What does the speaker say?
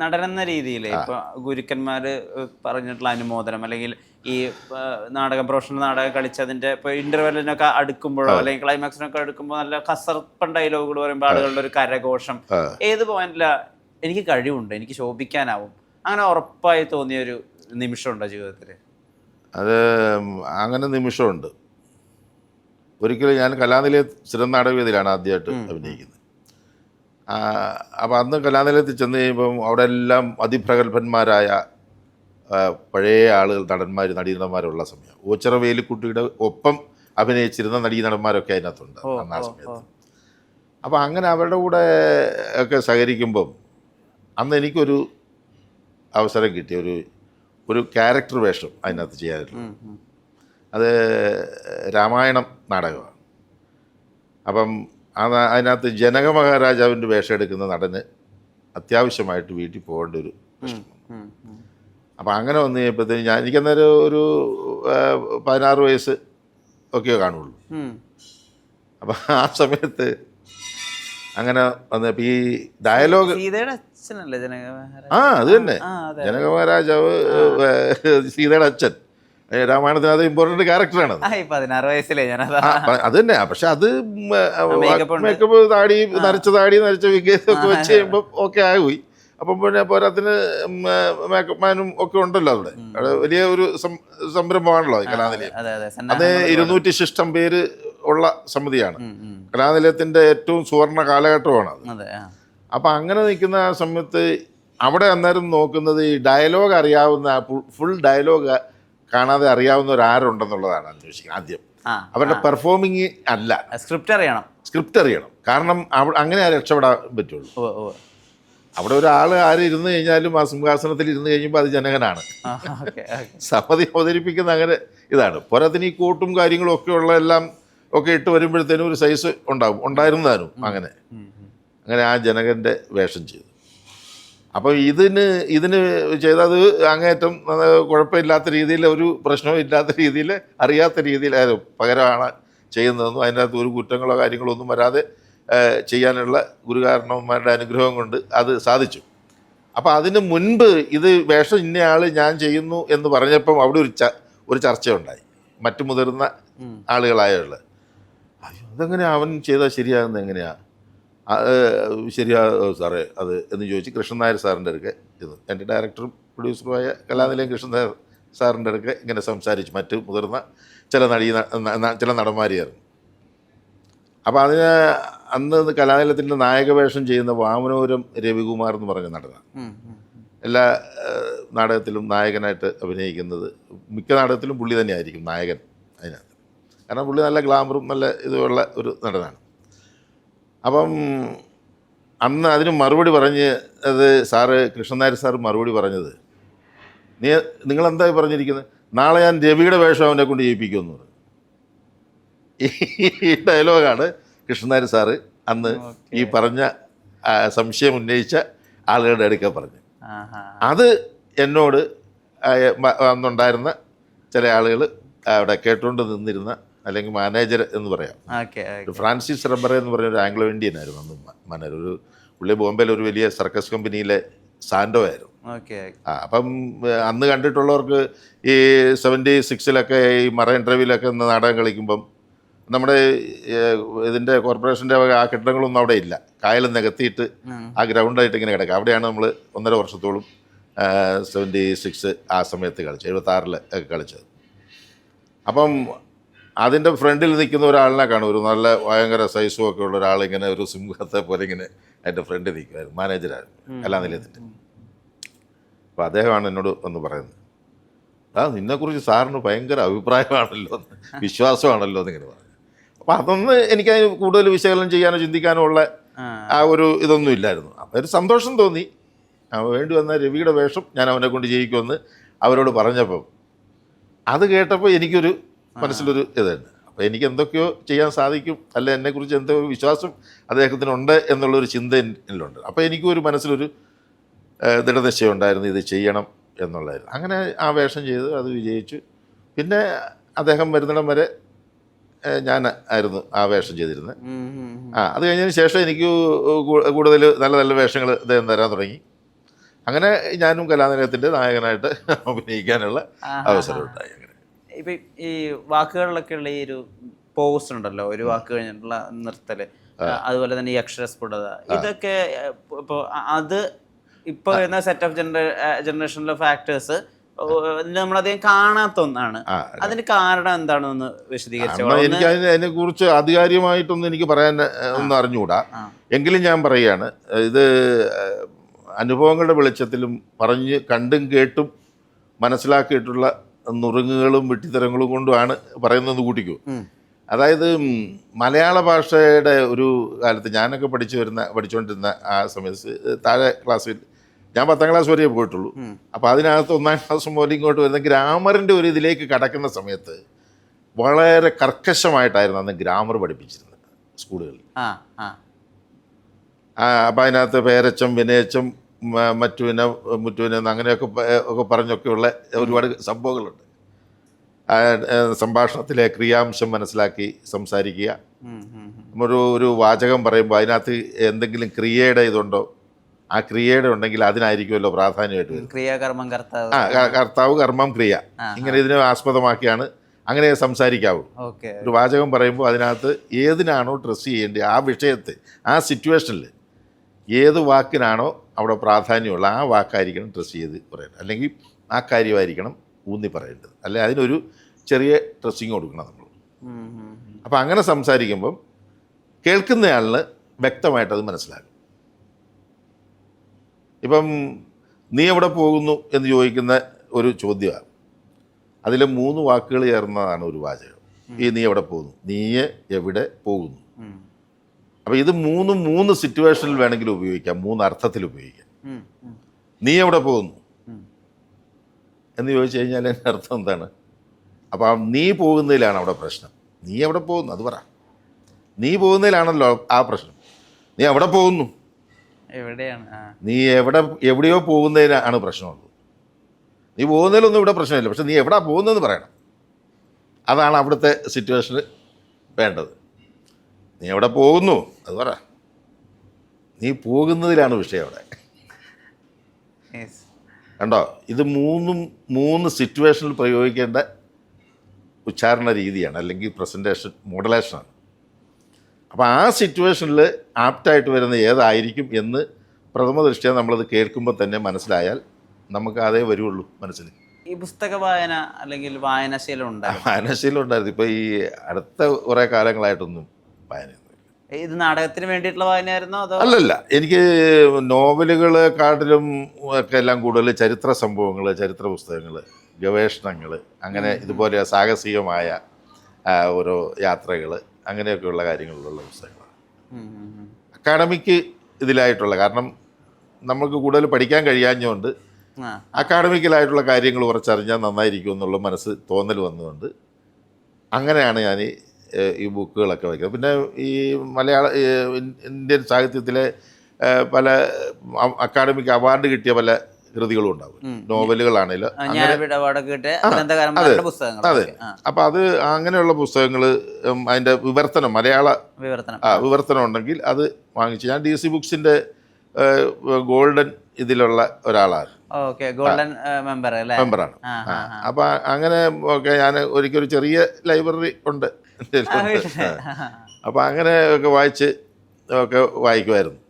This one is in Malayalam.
നടനെന്ന രീതിയിൽ ഇപ്പൊ ഗുരുക്കന്മാര് പറഞ്ഞിട്ടുള്ള അനുമോദനം അല്ലെങ്കിൽ ഈ നാടകം പ്രൊഫഷണൽ നാടകം കളിച്ചതിന്റെ ഇപ്പൊ ഇന്റർവെല്ലിനൊക്കെ അടുക്കുമ്പോഴോ അല്ലെങ്കിൽ ക്ലൈമാക്സിനൊക്കെ അടുക്കുമ്പോ നല്ല കസർപ്പൻ ഡയലോഗുകൾ പറയുമ്പോൾ ആളുകളുടെ ഒരു കരഘോഷം. ഏത് പോയിന്റിലാ എനിക്ക് കഴിവുണ്ട് എനിക്ക് ശോഭിക്കാനാവും. അങ്ങനെ ഉറപ്പായി തോന്നിയ ഒരു നിമിഷമുണ്ടോ ജീവിതത്തിൽ അത് അങ്ങനെ നിമിഷമുണ്ട്. ഒരിക്കലും ഞാൻ കലാനിലയ സ്ഥിരം നാടകവേദിയിലാണ് ആദ്യമായിട്ട് അഭിനയിക്കുന്നത്. അപ്പോൾ അന്ന് കലാനിലയത്തിൽ ചെന്ന് കഴിയുമ്പം അവിടെ എല്ലാം അതിപ്രഗത്ഭന്മാരായ പഴയ ആളുകൾ നടന്മാർ നടീനടന്മാരുള്ള സമയം. ഓച്ചിറ വേലിക്കുട്ടിയുടെ ഒപ്പം അഭിനയിച്ചിരുന്ന നടീനടന്മാരൊക്കെ അതിനകത്തുണ്ട് അന്ന് ആ സമയത്ത്. അപ്പോൾ അങ്ങനെ അവരുടെ കൂടെ ഒക്കെ സഹകരിക്കുമ്പം അന്ന് എനിക്കൊരു അവസരം കിട്ടി ഒരു ഒരു ക്യാരക്ടർ വേഷം അതിനകത്ത് ചെയ്യാറുണ്ട് അത് രാമായണം നാടകമാണ്. അപ്പം നാ- അതിനകത്ത് ജനക മഹാരാജാവിന്റെ വേഷം എടുക്കുന്ന നടന് അത്യാവശ്യമായിട്ട് വീട്ടിൽ പോകേണ്ട ഒരു പ്രശ്നം അപ്പം അങ്ങനെ വന്നു കഴിഞ്ഞപ്പോഴത്തേന് ഞാൻ എനിക്കന്നേരം ഒരു പതിനാറ് വയസ്സ് ഒക്കെ കാണുള്ളൂ. അപ്പം ആ സമയത്ത് അങ്ങനെ വന്നപ്പോൾ ഈ ഡയലോഗ്? ആ അത് തന്നെ. ജനകമഹാരാജാവ് സീതയുടെ അച്ഛൻ. രാമായണത്തിന് അത് ഇമ്പോർട്ടന്റ് ക്യാരക്ടറാണ് പതിനാറ് വയസ്സിലെ അത് തന്നെ. പക്ഷെ അത് മേക്കപ്പ് താടി നരച്ച താടി നരച്ച വിഗ്രഹമൊക്കെ വെച്ച് കഴിയുമ്പോൾ ഓക്കെ ആയി അപ്പം പിന്നെ പോരാത്തിന് മേക്കപ്പ് മാനും ഒക്കെ ഉണ്ടല്ലോ അവിടെ. അവിടെ വലിയ ഒരു സംരംഭമാണല്ലോ കലാനിലയം. അതെ ഇരുന്നൂറ്റി ശിഷ്ടം പേര് ഉള്ള സമിതിയാണ്. കലാനിലയത്തിന്റെ ഏറ്റവും സുവർണ കാലഘട്ടമാണ് അത്. അപ്പം അങ്ങനെ നിൽക്കുന്ന ആ സമയത്ത് അവിടെ അന്നേരം നോക്കുന്നത് ഈ ഡയലോഗ് അറിയാവുന്ന ഫുൾ ഡയലോഗ് കാണാതെ അറിയാവുന്ന ഒരാരുണ്ടെന്നുള്ളതാണ് അന്വേഷിക്കുന്നത് ആദ്യം. അവരുടെ പെർഫോമിങ് അല്ല. സ്ക്രിപ്റ്റ് അറിയണം. സ്ക്രിപ്റ്റ് അറിയണം. കാരണം അങ്ങനെ രക്ഷപ്പെടാൻ പറ്റുള്ളൂ. അവിടെ ഒരാൾ ആര് ഇരുന്ന് കഴിഞ്ഞാലും ആ സിംഹാസനത്തിൽ ഇരുന്ന് കഴിയുമ്പോൾ അത് ജനകനാണ്. സമിതി അവതരിപ്പിക്കുന്ന അങ്ങനെ ഇതാണ്. പോരാത്തിന് ഈ കൂട്ടും കാര്യങ്ങളും ഒക്കെ ഉള്ള എല്ലാം ഒക്കെ ഇട്ട് വരുമ്പോഴത്തേനും ഒരു സൈസ് ഉണ്ടാവും. ഉണ്ടായിരുന്നാലും അങ്ങനെ. അങ്ങനെ ആ ജനകന്റെ വേഷം ചെയ്തു. അപ്പോൾ ഇതിന് ഇതിന് ചെയ്തത് അങ്ങേറ്റം കുഴപ്പമില്ലാത്ത രീതിയിൽ ഒരു പ്രശ്നവും ഇല്ലാത്ത രീതിയിൽ അറിയാത്ത രീതിയിൽ അതായത് പകരമാണ് ചെയ്യുന്നതെന്നും അതിനകത്ത് ഒരു കുറ്റങ്ങളോ കാര്യങ്ങളോ ഒന്നും വരാതെ ചെയ്യാനുള്ള ഗുരുകാരണവന്മാരുടെ അനുഗ്രഹം കൊണ്ട് അത് സാധിച്ചു. അപ്പോൾ അതിന് മുൻപ് ഇത് വേഷം ഇന്നയാൾ ഞാൻ ചെയ്യുന്നു എന്ന് പറഞ്ഞപ്പം അവിടെ ഒരു ച ഒരു ചർച്ചയുണ്ടായി. മറ്റു മുതിർന്ന ആളുകളായുള്ള. അയ്യോ അതെങ്ങനെയാ അവൻ ചെയ്താൽ ശരിയാകുന്നത് എങ്ങനെയാ? ആ, ഏഹ്, ശരിയാ സാറേ അത് എന്ന് ചോദിച്ച് കൃഷ്ണൻ നായർ സാറിന്റെ അടുക്കെ ഇത് എന്റെ ഡയറക്ടറും പ്രൊഡ്യൂസറുമായ കലാനിലയം കൃഷ്ണൻ നായർ സാറിന്റെ അടുക്കെ ഇങ്ങനെ സംസാരിച്ചു മറ്റ് മുതിർന്ന ചില നടീ ചില നടന്മാരെയായിരുന്നു. അപ്പോൾ അതിന് അന്ന് കലാനിലയത്തിന്റെ നായകവേഷം ചെയ്യുന്ന വാമനോരം രവികുമാർ എന്ന് പറഞ്ഞ നടനാണ്. എല്ലാ നാടകത്തിലും നായകനായിട്ട് അഭിനയിക്കുന്നത് മിക്ക നാടകത്തിലും പുള്ളി തന്നെയായിരിക്കും നായകൻ അതിനകത്ത്. കാരണം പുള്ളി നല്ല ഗ്ലാമറും നല്ല ഇതുമുള്ള ഒരു നടനാണ്. അപ്പം അന്ന് അതിന് മറുപടി പറഞ്ഞ് അത് സാറ് കൃഷ്ണൻ നായർ സാറ് മറുപടി പറഞ്ഞത്. നീ നിങ്ങളെന്താ പറഞ്ഞിരിക്കുന്നത് നാളെ ഞാൻ രവിയുടെ വേഷം അവനെ കൊണ്ട് ചെയ്യിപ്പിക്കുമെന്ന് പറഞ്ഞു. ഈ ഡയലോഗാണ് കൃഷ്ണൻ നായർ സാറ് അന്ന് ഈ പറഞ്ഞ സംശയം ഉന്നയിച്ച ആളുകളുടെ അടുക്ക പറഞ്ഞു. അത് എന്നോട് അന്നുണ്ടായിരുന്ന ചില ആളുകൾ അവിടെ കേട്ടുകൊണ്ട് നിന്നിരുന്ന അല്ലെങ്കിൽ മാനേജർ എന്ന് പറയാം. ഫ്രാൻസിസ് റബ്ബർ എന്ന് പറഞ്ഞ ഒരു ആംഗ്ലോ ഇന്ത്യൻ ആയിരുന്നു അന്ന് മാനേജർ ഒരു പുള്ളി ബോംബെയിൽ ഒരു വലിയ സർക്കസ് കമ്പനിയിലെ സാൻഡോ ആയിരുന്നു. ആ അപ്പം അന്ന് കണ്ടിട്ടുള്ളവർക്ക് ഈ സെവന്റി സിക്സിലൊക്കെ ഈ മറൈൻ ഡ്രൈവിലൊക്കെ നാടകം കളിക്കുമ്പം നമ്മുടെ ഇതിന്റെ കോർപ്പറേഷന്റെ ആ കെട്ടിടങ്ങളൊന്നും അവിടെ ഇല്ല. കായൽ നികത്തിയിട്ട് ആ. ഗ്രൗണ്ടായിട്ട് ഇങ്ങനെ കിടക്കുക. അവിടെയാണ് നമ്മൾ ഒന്നര വർഷത്തോളം സെവന്റി സിക്സ് ആ സമയത്ത് കളിച്ചത് എഴുപത്താറിൽ ഒക്കെ കളിച്ചത്. അപ്പം അതിന്റെ ഫ്രണ്ടിൽ നിൽക്കുന്ന ഒരാളിനെ കാണും. ഒരു നല്ല ഭയങ്കര സൈസും ഒക്കെ ഉള്ള ഒരാൾ ഇങ്ങനെ ഒരു സിംഹത്തെ പോലെ ഇങ്ങനെ അതിന്റെ ഫ്രണ്ടിൽ നിൽക്കുമായിരുന്നു മാനേജറായിരുന്നു നിലയത്തിന്റെ അപ്പോൾ അദ്ദേഹമാണ് എന്നോട് വന്ന് പറയുന്നത്. ആ നിന്നെക്കുറിച്ച് സാറിന് ഭയങ്കര അഭിപ്രായമാണല്ലോ എന്ന്, വിശ്വാസമാണല്ലോ എന്നിങ്ങനെ പറഞ്ഞു. അപ്പോൾ അതൊന്ന് എനിക്കതിന് കൂടുതൽ വിശകലനം ചെയ്യാനോ ചിന്തിക്കാനോ ഉള്ള ആ. ഒരു ഇതൊന്നും ഇല്ലായിരുന്നു. അപ്പോൾ ഒരു സന്തോഷം തോന്നി. വേണ്ടി വന്ന രവിയുടെ വേഷം ഞാൻ അവനെ കൊണ്ട് ചെയ്യിക്കുമെന്ന് അവരോട് പറഞ്ഞപ്പം അത് കേട്ടപ്പോൾ എനിക്കൊരു മനസ്സിലൊരു ഇതുണ്ട് അപ്പോൾ എനിക്ക് എന്തൊക്കെയോ ചെയ്യാൻ സാധിക്കും. അല്ലെ? എന്നെക്കുറിച്ച് എന്തോ ഒരു വിശ്വാസം അദ്ദേഹത്തിനുണ്ട് എന്നുള്ളൊരു ചിന്ത എന്നിലുണ്ട് അപ്പോൾ എനിക്കും ഒരു മനസ്സിലൊരു ദൃഢനിശ്ചയം ഉണ്ടായിരുന്നു ഇത് ചെയ്യണം എന്നുള്ളതായിരുന്നു. അങ്ങനെ ആ വേഷം ചെയ്ത് അത് വിജയിച്ചു. പിന്നെ അദ്ദേഹം വരുന്നിടം വരെ ഞാൻ ആയിരുന്നു ആ വേഷം ചെയ്തിരുന്നത്. ആ അത് കഴിഞ്ഞതിന് ശേഷം എനിക്ക് കൂടുതൽ നല്ല നല്ല വേഷങ്ങൾ അദ്ദേഹം തരാൻ തുടങ്ങി. അങ്ങനെ ഞാനും കലാനിലയത്തിന്റെ നായകനായിട്ട് അഭിനയിക്കാനുള്ള അവസരം ഉണ്ടായി. ഇപ്പൊ ഈ വാക്കുകളിലൊക്കെ ഉള്ള ഈ ഒരു പോസ് ഉണ്ടല്ലോ ഒരു വാക്ക് കഴിഞ്ഞിട്ടുള്ള നിർത്തൽ അതുപോലെ തന്നെ ഈ അക്ഷരസ്ഫുടത ഇതൊക്കെ ഇപ്പൊ അത് ഇപ്പൊ വരുന്ന സെറ്റ് ഓഫ് ജനറേ ജനറേഷനിലെ ഫാക്ടേഴ്സ് നമ്മളധികം കാണാത്ത ഒന്നാണ്. ആ, അതിന് കാരണം എന്താണെന്ന് വിശദീകരിച്ചു? എനിക്ക് അതിനെ അതിനെ കുറിച്ച് ആധികാരികമായിട്ടൊന്നും എനിക്ക് പറയാൻ ഒന്നും അറിഞ്ഞുകൂടാ എങ്കിലും ഞാൻ പറയുകയാണ് ഇത് അനുഭവങ്ങളുടെ വെളിച്ചത്തിലും പറഞ്ഞ് കണ്ടും കേട്ടും മനസ്സിലാക്കിയിട്ടുള്ള നുറുങ്ങുകളും വെട്ടിത്തരങ്ങളും കൊണ്ടുമാണ് പറയുന്നത് കൂട്ടിക്കോ. അതായത് മലയാള ഭാഷയുടെ ഒരു കാലത്ത് ഞാനൊക്കെ പഠിച്ചു വരുന്ന പഠിച്ചുകൊണ്ടിരുന്ന ആ സമയത്ത് താഴെ ക്ലാസ്സിൽ ഞാൻ പത്താം ക്ലാസ് വരെയേ പോയിട്ടുള്ളൂ. അപ്പോൾ അതിനകത്ത് ഒന്നാം ക്ലാസ് മുതൽ ഇങ്ങോട്ട് വരുന്ന ഗ്രാമറിന്റെ ഒരു ഇതിലേക്ക് കടക്കുന്ന സമയത്ത് വളരെ കർക്കശമായിട്ടായിരുന്നു അന്ന് ഗ്രാമർ പഠിപ്പിച്ചിരുന്നത് സ്കൂളുകളിൽ. അപ്പം അതിനകത്ത് പേരച്ചം വിനയച്ചം മറ്റുവിന മുറ്റുവിനെ അങ്ങനെയൊക്കെ ഒക്കെ പറഞ്ഞൊക്കെയുള്ള ഒരുപാട് സംഭവങ്ങളുണ്ട്. സംഭാഷണത്തിലെ ക്രിയാംശം മനസ്സിലാക്കി സംസാരിക്കുക. നമ്മൊരു. ഒരു ഒരു വാചകം പറയുമ്പോൾ അതിനകത്ത് എന്തെങ്കിലും ക്രിയയുടെ ഇതുണ്ടോ? ആ ക്രിയയുടെ ഉണ്ടെങ്കിൽ അതിനായിരിക്കുമല്ലോ പ്രാധാന്യമായിട്ട് ക്രിയാകർമ്മം കർത്താവ്. ആ കർത്താവ് കർമ്മം ക്രിയ. ഇങ്ങനെ ഇതിനെ ആസ്പദമാക്കിയാണ് അങ്ങനെ സംസാരിക്കാവൂ. ഒരു വാചകം പറയുമ്പോൾ അതിനകത്ത് ഏതിനാണോ ഡ്രസ്സ് ചെയ്യേണ്ടത് ആ വിഷയത്തെ ആ സിറ്റുവേഷനിൽ ഏത് വാക്കിനാണോ അവിടെ പ്രാധാന്യമുള്ള ആ വാക്കായിരിക്കണം ഡ്രസ്സ് ചെയ്ത് പറയേണ്ടത്. അല്ലെങ്കിൽ ആ കാര്യമായിരിക്കണം ഊന്നി പറയേണ്ടത്. അല്ലെ അതിനൊരു ചെറിയ ഡ്രസ്സിങ് കൊടുക്കണം നമ്മൾ. അപ്പോൾ അങ്ങനെ സംസാരിക്കുമ്പം കേൾക്കുന്നയാളിന് വ്യക്തമായിട്ടത് മനസ്സിലാകും. ഇപ്പം നീ എവിടെ പോകുന്നു എന്ന് ചോദിക്കുന്ന ഒരു ചോദ്യമാണ്. അതിൽ മൂന്ന് വാക്കുകൾ ചേർന്നതാണ് ഒരു വാചകം. ഈ നീ എവിടെ പോകുന്നു? നീ എവിടെ പോകുന്നു? അപ്പോൾ ഇത് മൂന്ന് മൂന്ന് സിറ്റുവേഷനിൽ വേണമെങ്കിലും ഉപയോഗിക്കാം. മൂന്ന് അർത്ഥത്തിൽ ഉപയോഗിക്കാം. നീ എവിടെ പോകുന്നു? എന്ന് ചോദിച്ചു കഴിഞ്ഞാൽ എന്റെ അർത്ഥം എന്താണ്? അപ്പോൾ ആ നീ പോകുന്നതിലാണ് അവിടെ പ്രശ്നം. നീ എവിടെ പോകുന്നു? അത് പറ. നീ പോകുന്നതിലാണല്ലോ ആ പ്രശ്നം. നീ എവിടെ പോകുന്നു? എവിടെയാണ്? നീ എവിടെ എവിടെയോ പോകുന്നതിനാണ് പ്രശ്നമുള്ളത്. നീ പോകുന്നതിലൊന്നും ഇവിടെ പ്രശ്നമില്ല. പക്ഷെ നീ എവിടാ പോകുന്നതെന്ന് പറയണം. അതാണ് അവിടുത്തെ സിറ്റുവേഷന് വേണ്ടത്. നീ എവിടെ പോകുന്നു? അത് പറ. നീ പോകുന്നതിലാണ് വിഷയം അവിടെ. കണ്ടോ? ഇത് മൂന്നും മൂന്ന് സിറ്റുവേഷനിൽ പ്രയോഗിക്കേണ്ട ഉച്ചാരണ രീതിയാണ് അല്ലെങ്കിൽ പ്രസന്റേഷൻ മോഡലേഷനാണ്. അപ്പോൾ ആ സിറ്റുവേഷനിൽ ആപ്റ്റായിട്ട് വരുന്ന ഏതായിരിക്കും എന്ന് പ്രഥമ ദൃഷ്ടിയ നമ്മളത് കേൾക്കുമ്പോൾ തന്നെ മനസ്സിലായാൽ നമുക്ക് അതേ വരുള്ളൂ മനസ്സിൽ ഈ പുസ്തക വായന അല്ലെങ്കിൽ വായനാശീലം ഉണ്ടായിരുന്നു. വായനാശീലം ഉണ്ടായിരുന്നു. ഇപ്പോൾ ഈ അടുത്ത കുറേ കാലങ്ങളായിട്ടൊന്നും വായനയൊന്നുമില്ല ഇത് നാടകത്തിന് വേണ്ടിയിട്ടുള്ള വായനയായിരുന്നോ അതോ? അല്ലല്ല എനിക്ക് നോവലുകളെക്കാട്ടിലും ഒക്കെ എല്ലാം കൂടുതൽ ചരിത്ര സംഭവങ്ങൾ ചരിത്ര പുസ്തകങ്ങൾ ഗവേഷണങ്ങൾ അങ്ങനെ ഇതുപോലെ സാഹസികമായ ഓരോ യാത്രകൾ അങ്ങനെയൊക്കെയുള്ള കാര്യങ്ങളിലുള്ള പുസ്തകങ്ങളാണ്. അക്കാഡമിക്ക് ഇതിലായിട്ടുള്ള കാരണം നമുക്ക് കൂടുതൽ പഠിക്കാൻ കഴിയാഞ്ഞുകൊണ്ട് അക്കാഡമിക്കലായിട്ടുള്ള കാര്യങ്ങൾ കുറച്ചറിഞ്ഞാൽ നന്നായിരിക്കും എന്നുള്ള മനസ്സ് തോന്നൽ വന്നുകൊണ്ട് അങ്ങനെയാണ് ഞാൻ ഈ, ബുക്കുകളൊക്കെ വയ്ക്കുന്നത്. പിന്നെ ഈ മലയാള ഇന്ത്യൻ സാഹിത്യത്തിലെ പല അക്കാഡമിക് അവാർഡ് കിട്ടിയ പല കൃതികളും ഉണ്ടാവും. നോവലുകളാണെങ്കിലും അതെ അപ്പം അത് അങ്ങനെയുള്ള പുസ്തകങ്ങൾ അതിന്റെ വിവർത്തനം മലയാള വിവർത്തനം. ആ വിവർത്തനം ഉണ്ടെങ്കിൽ അത് വാങ്ങിച്ചു ഞാൻ ഡി സി ബുക്സിന്റെ ഗോൾഡൻ ഇതിലുള്ള ഒരാളാണ്. ഗോൾഡൻ മെമ്പറാണ്. അപ്പൊ അങ്ങനെ ഒക്കെ ഞാൻ ഒരിക്കലും ഒരു ചെറിയ ലൈബ്രറി ഉണ്ട്. അപ്പൊ അങ്ങനെ ഒക്കെ വായിച്ച് ഒക്കെ വായിക്കുമായിരുന്നു